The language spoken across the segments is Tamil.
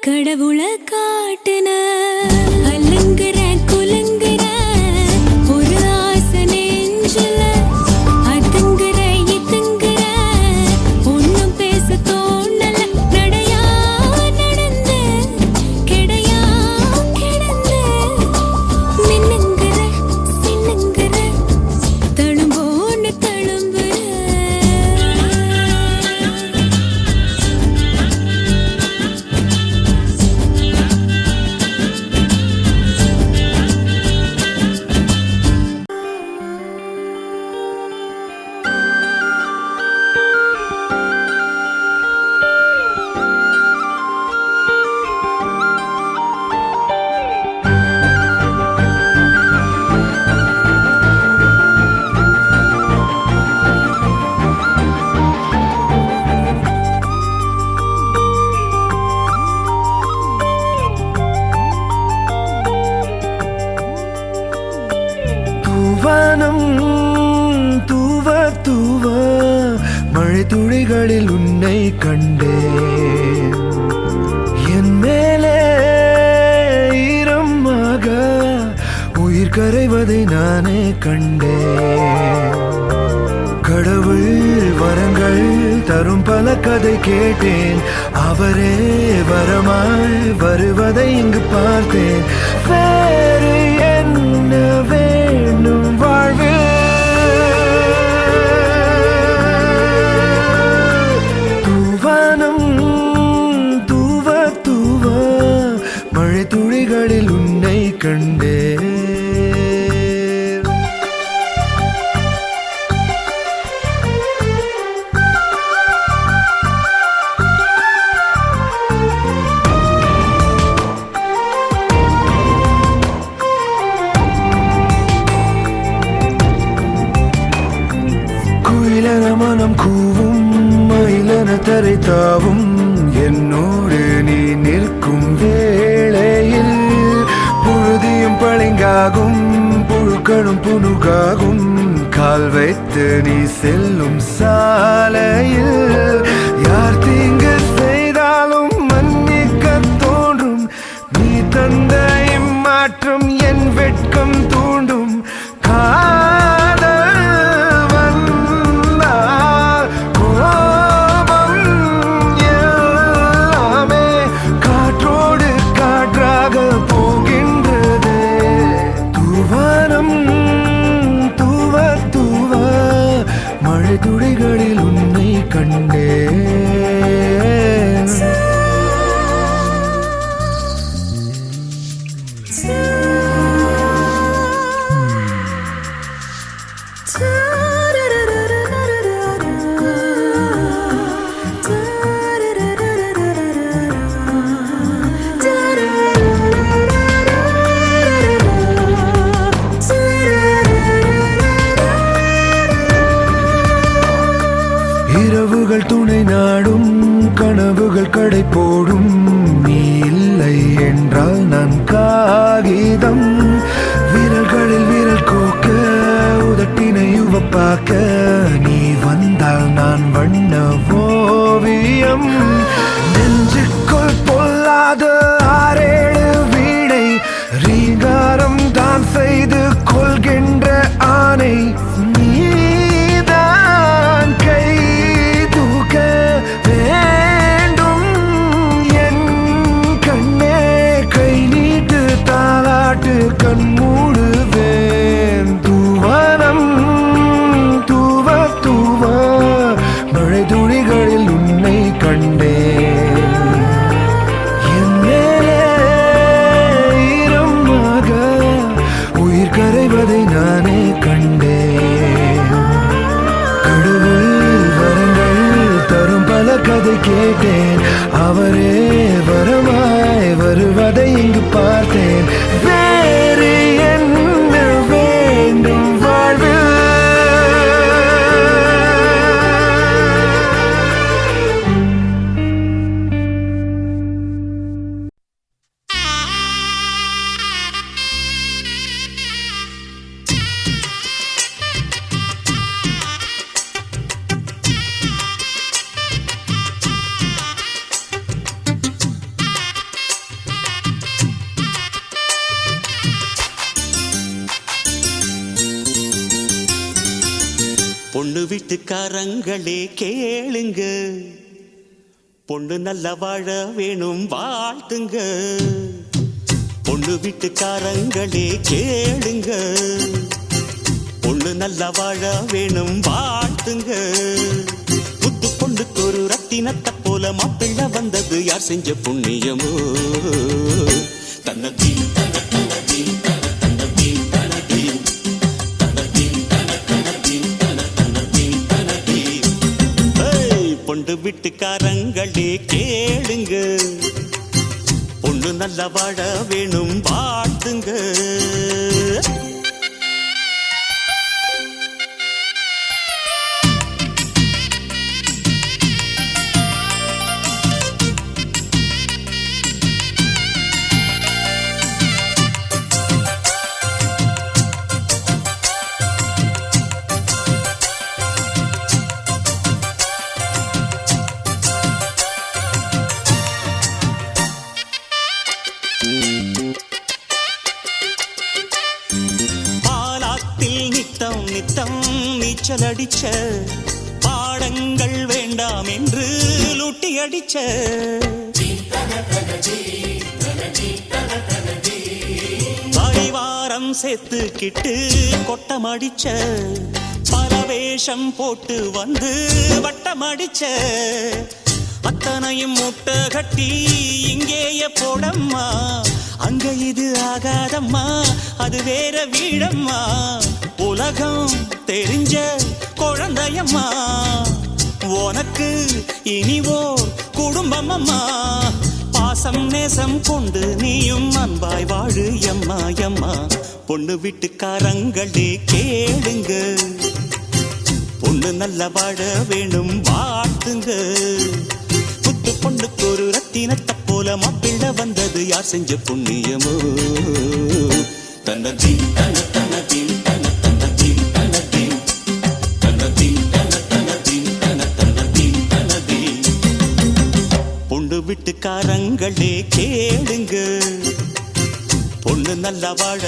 கடவுளை காட்டுன உன்னை கண்டே என் மேலே ஈரமாக உயிர் கரைவதை நானே கண்டே கடவுள் வரங்கள் தரும் பல கதை கேட்டேன். அவரே வரமாய் வருவதை இங்கு பார்த்தேன். கண்டே علي நீ வந்தால் நான் வண்ண ஓவியம். நெஞ்சுக்கொள் வீட்டுக்காரங்களே கேளுங்க. பொண்ணு நல்ல வாழ வேணும் வாழ்த்துங்க. பொண்ணு வீட்டுக்காரங்களே கேளுங்க. பொண்ணு நல்ல வாழ வேணும் வாழ்த்துங்க. புத்து பொண்ணுக்கு ஒரு ரத்தினத்தை போல மாப்பிள்ள வந்தது. யார் செஞ்ச புண்ணியமோ? தன்னதி வீட்டுக்காரங்களே கேளுங்க. பொண்ணு நல்ல வாழ வேணும் வாழ்த்துங்க. அடிச்ச பாடங்கள் வேண்டாம் என்று லூட்டி அடிச்ச பரிவாரம் சேர்த்துக்கிட்டு கொட்டம் அடிச்ச பல வேஷம் போட்டு வந்து வட்டம் அடிச்ச அத்தனையும் முட்டை கட்டி இங்கேயே போடம்மா. அங்க இது ஆகாதம்மா அது வேற வீடம்மா. உலகம் தெரிஞ்ச குழந்தையம்மா. உனக்கு இனிவோ குடும்பம் அம்மா பாசம் நேசம் கொண்டு நீயும் அன்பாய் வாழு எம்மா எம்மா பொண்ணு வீட்டுக்காரங்களே கேளுங்க. பொண்ணு நல்ல வாழ வேணும் வாழ்த்துங்க. புத்து பொண்ணுக்கு ஒரு ரத்தினத்தை போல மாப்பிள்ள வந்தது. யார் செஞ்ச புண்ணியமோ? நல்லா வாழ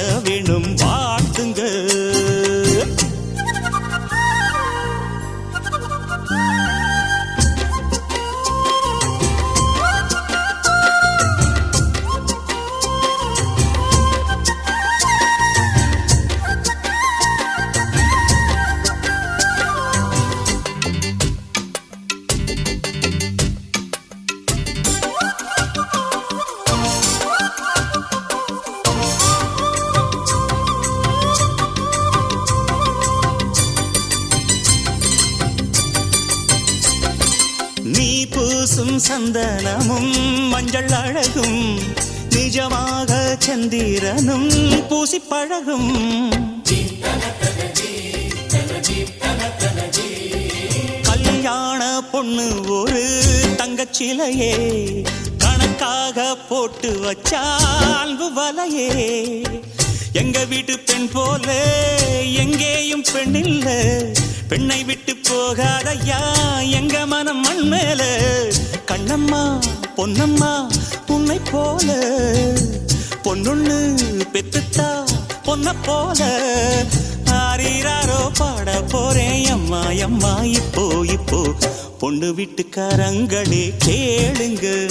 சந்திரனும் பூசி பழகும் கல்யாண பொண்ணு ஒரு தங்கச்சிலையே கணக்காக போட்டு வச்சா அன்பு வலையே. எங்க வீட்டு பெண் போல எங்கேயும் பெண் இல்ல. பெண்ணை விட்டு போகாதையா எங்க மனம் மண் மேல. கண்ணம்மா பொன்னம்மா உன்னை போல. பொண்ணுன்னு பெத்துத்தா பொண்ண போல. ஆறீராரோ பாட போறேன் அம்மா அம்மா இப்போ இப்போ. பொண்ணு வீட்டுக்காரங்களே கேளுங்க.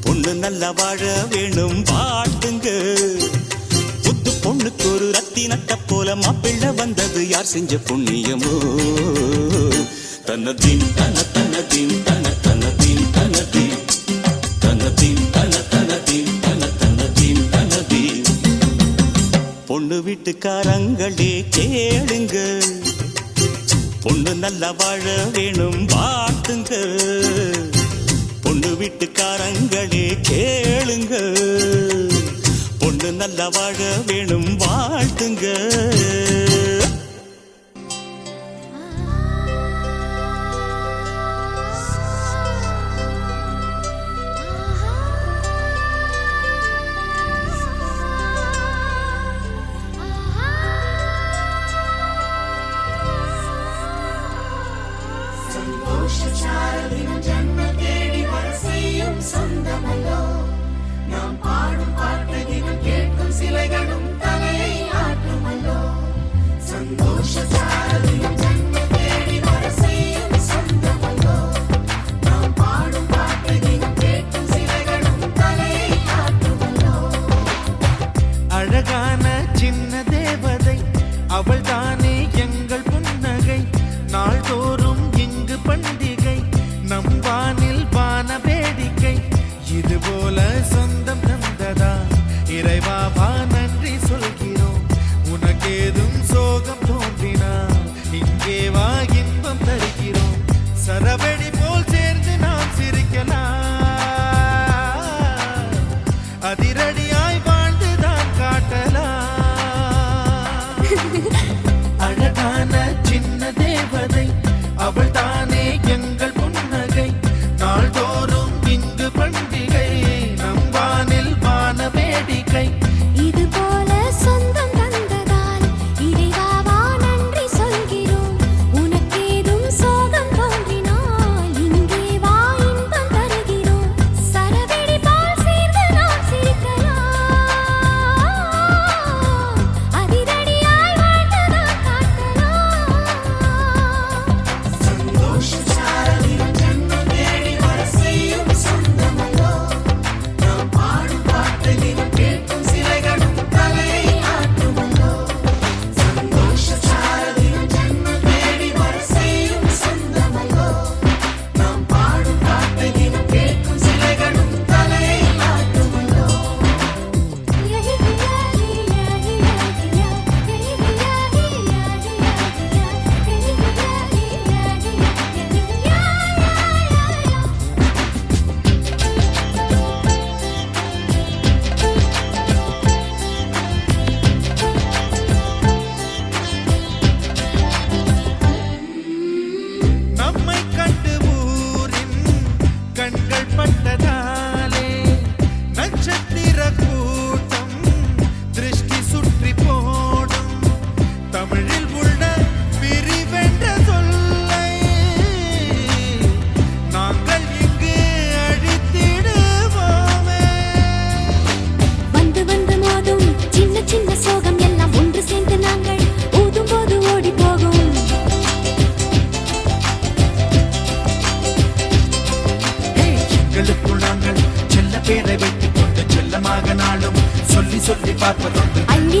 பொண்ணு நல்லா வாழ வேணும் வாழ்த்துங்க. புத்து பொண்ணுக்கு ஒரு ரத்தி நட்ட போல மாப்பிள்ள வந்தது. யார் செஞ்ச புண்ணியமோ? தன்னதின் தன தன்னதின் தன. வீட்டுக்காரங்களே கேளுங்க. பொண்ணு நல்லா வாழ வேணும் வாழ்த்துங்க. பொண்ணு வீட்டுக்காரங்களே கேளுங்க. பொண்ணு நல்லா வாழ வேணும் வாழ்த்துங்க. சொல்லி சொல்லி பார்ப்பதொன்று அள்ளி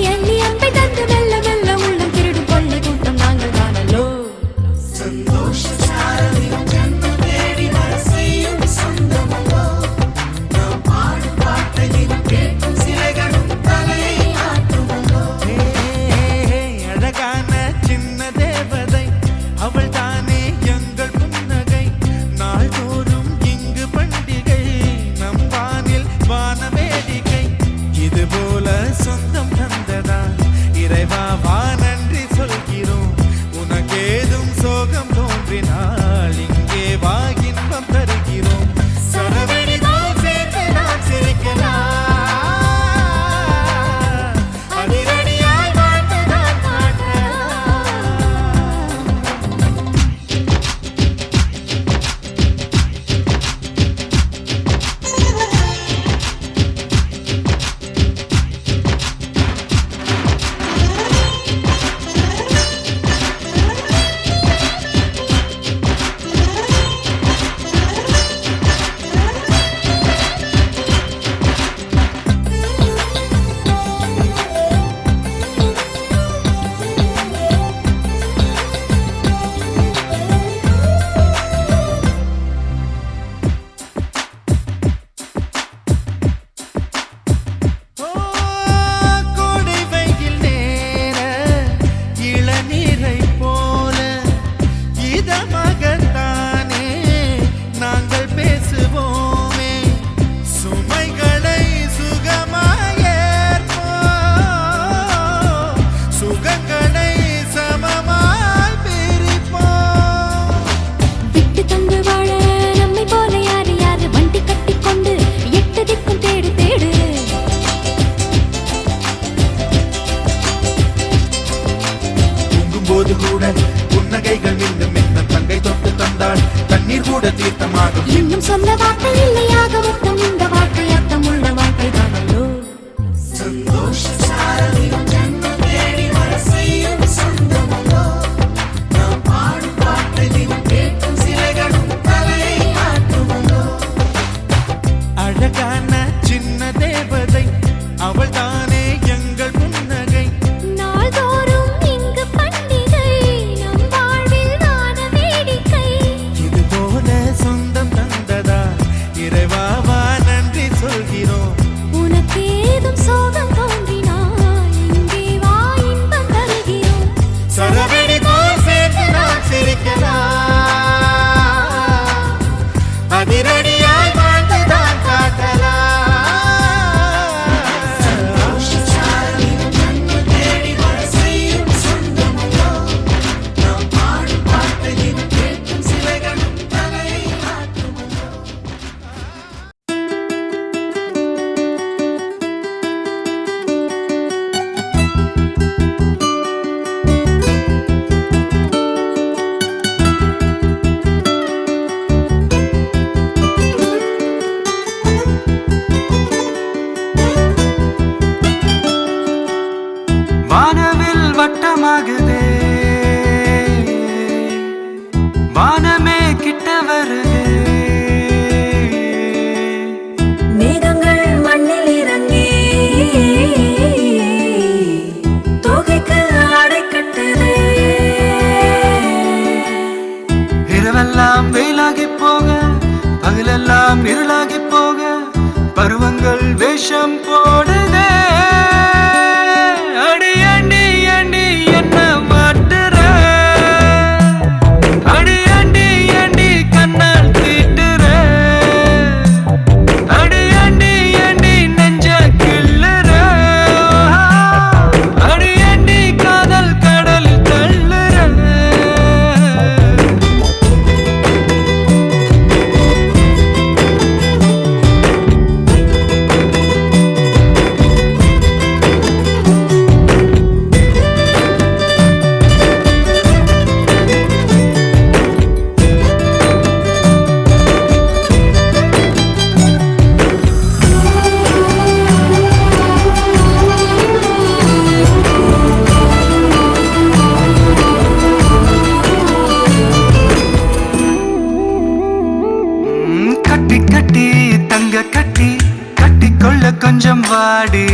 கொஞ்சம் வாடி.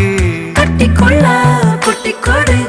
கட்டிக்கொள்ள குட்டி கொடு